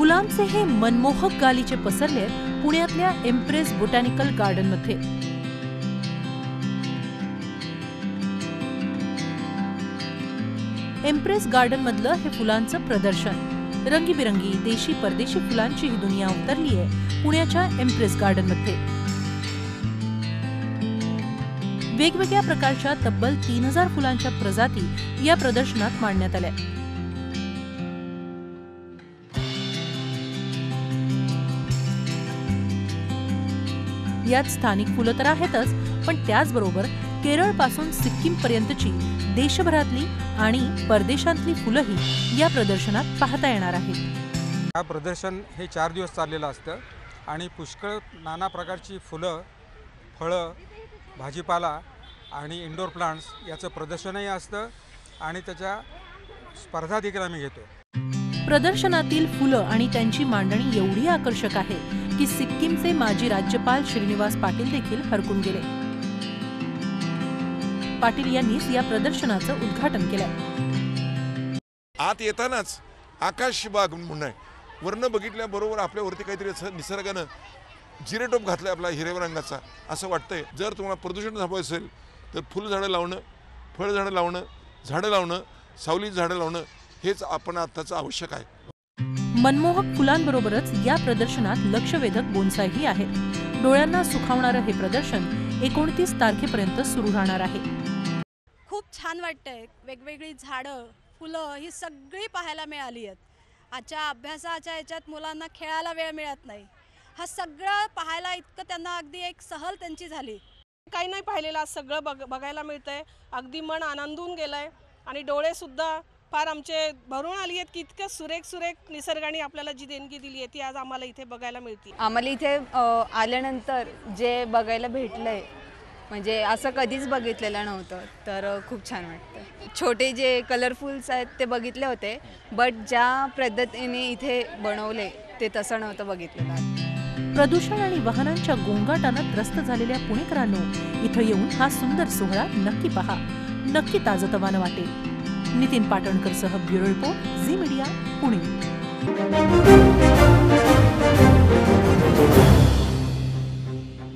फुलांचे हे मनमोहक गालीचे पसरले पुण्यातल्या एम्प्रेस बोटॅनिकल गार्डनमध्ये. एम्प्रेस गार्डन मधलं हे फुलांचं प्रदर्शन. रंगीबिरंगी देशी परदेशी फुलांची ही दुनिया उतरली आहे पुण्याच्या एम्प्रेस गार्डनमध्ये वेगवेगळ्या प्रकारच्या तब्बल तीन हजार फुलांच्या प्रजाती या प्रदर्शनात मांडण्यात आल्या. यात स्थानिक फुलं तर आहेतच पण त्याचबरोबर केरळपासून सिक्कीम पर्यंतची देशभरातली आणि परदेशातली फुलंही या प्रदर्शनात पाहता येणार आहेत. हा प्रदर्शन हे चार दिवस चाललेलं असतं आणि पुष्कळ नाना प्रकारची फुलं फळं भाजीपाला आणि इंडोर प्लांट्स याचं प्रदर्शनही असतं आणि त्याच्या स्पर्धा देखील आम्ही घेतो. प्रदर्शनातील फुलं आणि त्यांची मांडणी एवढी आकर्षक आहे की सिक्कीमचे माजी राज्यपाल श्रीनिवास पाटील देखील हरकून गेले. पाटील यांनीच या प्रदर्शनाचं उद्घाटन केलं आत येतानाच आकाश बाग म्हणून आहे. बघितल्याबरोबर आपल्यावरती काहीतरी असं निसर्गानं जिरेटोप घातलाय आपला हिरव्या रंगाचा असं वाटतंय. जर तुम्हाला प्रदूषण थांबवायचं असेल तर फुलझाडं लावणं फळझाडं लावणं झाडं लावणं सावली झाडं लावणं हेच आपण आत्ताचं आवश्यक आहे. मनमोहक फुलांबरोबरच या प्रदर्शनात लक्षवेधक बोनसाईही आहेत. डोळ्यांना सुखावणारं हे प्रदर्शन एकोणतीस तारखेपर्यंत सुरू राहणार आहे. खूप छान वाटतंय. वेगवेगळी झाडं फुलं ही सगळी पाहायला मिळाली आहेत. आजच्या अभ्यासाच्या याच्यात मुलांना खेळायला वेळ मिळत नाही. हा सगळं पाहायला इतकं त्यांना अगदी एक सहल त्यांची झाली. काही नाही पाहिलेलं आज सगळं बघ बघायला मिळतंय. अगदी मन आनंदून गेलंय. आणि डोळेसुद्धा फार आमचे भरून आली आहेत की इतकं सुरेख सुरेख निसर्गाने आपल्याला जी देणगी दिली आहे ती आज आम्हाला इथे बघायला मिळते. आम्हाला इथे आल्यानंतर जे बघायला भेटलंय म्हणजे असं कधीच बघितलेलं नव्हतं तर खूप छान वाटतं छोटे जे कलरफुल्स आहेत ते बघितले होते बट ज्या पद्धतीने इथे बनवले ते तसं नव्हतं बघितलेलं प्रदूषण आणि वाहनांच्या गोंगाटानं त्रस्त झालेल्या पुणेकरांनो इथं येऊन हा सुंदर सोहळा नक्की पहा. नक्की ताजतवानं वाटेल. नितीन पाटणकर सह bureau report Zee media Pune.